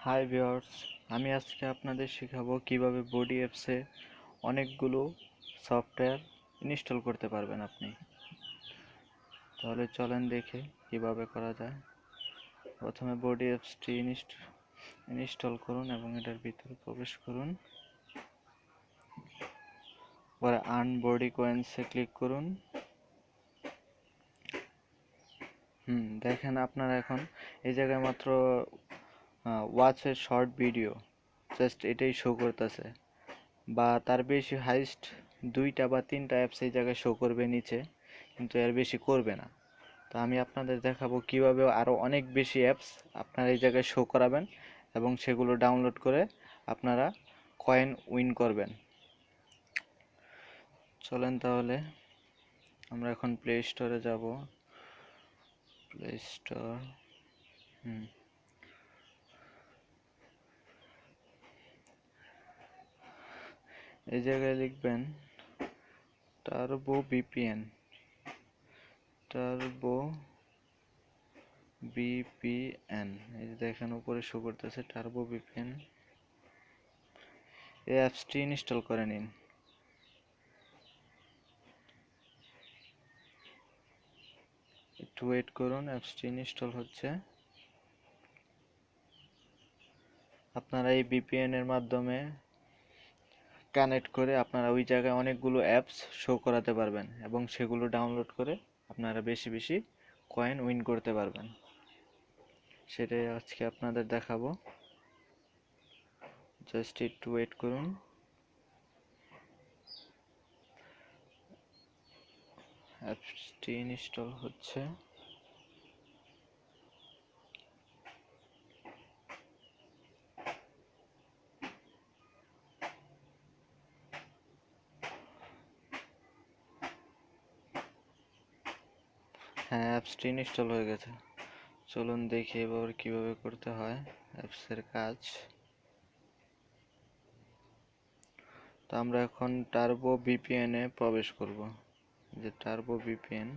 Hi viewers আমি আজকে আপনাদের শেখাবো কীভাবে বডি অ্যাপসে অনেকগুলো সফটওয়্যার ইনস্টল করতে পারবেন আপনি। তাহলে চলেন দেখে কীভাবে করা যায়। প্রথমে বডি অ্যাপসটি ইনস্টল করুন এবং এটার ভিতরে প্রবেশ করুন। পরে আর্ন বডি কয়েন্সে ক্লিক করুন। হুম, দেখেন আপনারা এখন এই জায়গায় মাত্র ওয়াচের শর্ট ভিডিও জাস্ট এটাই শো করতেছে। বা তার বেশি হাইস্ট দুইটা বা তিনটা অ্যাপস এই জায়গায় শো করবে নিচে, কিন্তু এর বেশি করবে না। তো আমি আপনাদের দেখাবো কীভাবে আরও অনেক বেশি অ্যাপস আপনারা এই জায়গায় শো করাবেন এবং সেগুলো ডাউনলোড করে আপনারা কয়েন উইন করবেন। চলেন তাহলে, আমরা এখন প্লে স্টোরে যাব। প্লে স্টোর হুম। এই জায়গায় লিখবেন টার্বো বিপিএন টার্বো বিপিএন এই যে দেখেন উপরে শো করতেছে টার্বো বিপিএন এই অ্যাপসটি ইনস্টল করে নিন। একটু ওয়েট করুন অ্যাপসটি ইনস্টল হচ্ছে। আপনারা এই বিপিএন এর মাধ্যমে কানেক্ট করে আপনারা ওই জায়গায় অনেকগুলো অ্যাপস শো করাতে পারবেন এবং সেগুলো ডাউনলোড করে আপনারা বেশি বেশি কয়েন উইন করতে পারবেন। সেটাই আজকে আপনাদের দেখাবো। জাস্ট একটু ওয়েট করুন। অ্যাপসটি ইনস্টল হচ্ছে। হ্যাঁ অ্যাপসটি ইনস্টল হয়ে গেছে। চলুন দেখি এবার কীভাবে করতে হয় অ্যাপসের কাজ। তো আমরা এখন টার্বো ভিপিএন এ প্রবেশ করব। যে টার্বো ভিপিএন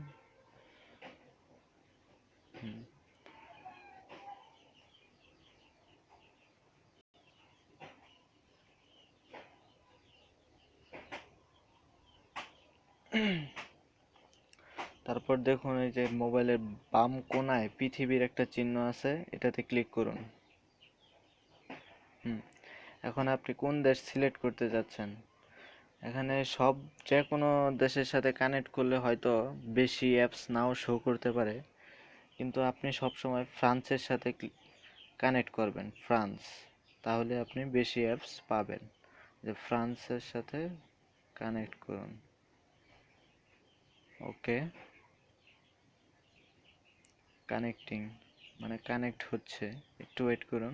তারপর দেখুন এই যে মোবাইলের বাম কোনায় পৃথিবীর একটা চিহ্ন আছে, এটাতে ক্লিক করুন। হুম, এখন আপনি কোন দেশ সিলেক্ট করতে যাচ্ছেন? এখানে সব যে কোনো দেশের সাথে কানেক্ট করলে হয়তো বেশি অ্যাপস নাও শো করতে পারে, কিন্তু আপনি সব সময় ফ্রান্সের সাথে কানেক্ট করবেন, ফ্রান্স। তাহলে আপনি বেশি অ্যাপস পাবেন। যে ফ্রান্সের সাথে কানেক্ট করুন। ওকে। কানেক্টিং মানে কানেক্ট হচ্ছে। একটু ওয়েট করুন।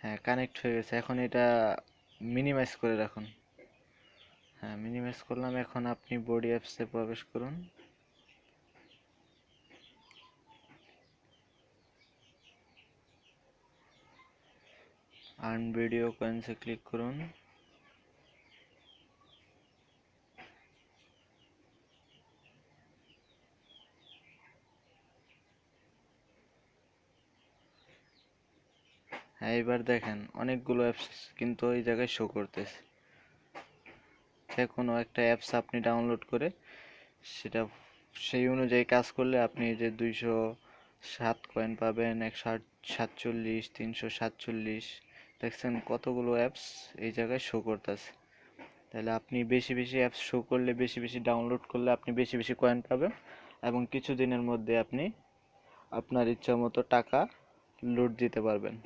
হ্যাঁ কানেক্ট হয়ে গেছে। এখন এটা মিনিমাইজ করে রাখুন। হ্যাঁ মিনিমাইজ করলাম। এখন আপনি বডি অ্যাপসে প্রবেশ করুন। আর্ন ভিডিও কয়েন্সে ক্লিক করুন। হ্যাঁ এবার দেখেন, অনেকগুলো অ্যাপস কিন্তু এই জায়গায় শো করতেছে। যে কোনো একটা অ্যাপস আপনি ডাউনলোড করে সেটা, সেই অনুযায়ী কাজ করলে আপনি যে দুইশো সাত কয়েন পাবেন, একশো সাতচল্লিশ, তিনশো সাতচল্লিশ, দেখছেন কতগুলো অ্যাপস এই জায়গায় শো করতেছে। তাহলে আপনি বেশি বেশি অ্যাপস শো করলে, বেশি বেশি ডাউনলোড করলে আপনি বেশি বেশি কয়েন পাবেন এবং কিছু দিনের মধ্যে আপনি আপনার ইচ্ছা মতো টাকা লুট দিতে পারবেন।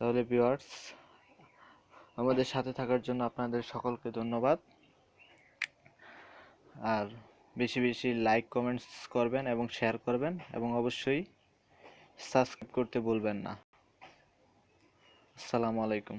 তাহলে ভিউয়ার্স আমাদের সাথে থাকার জন্য আপনাদের সকলকে ধন্যবাদ। আর বেশি বেশি লাইক কমেন্টস করবেন এবং শেয়ার করবেন এবং অবশ্যই সাবস্ক্রাইব করতে ভুলবেন না। আসসালামু আলাইকুম।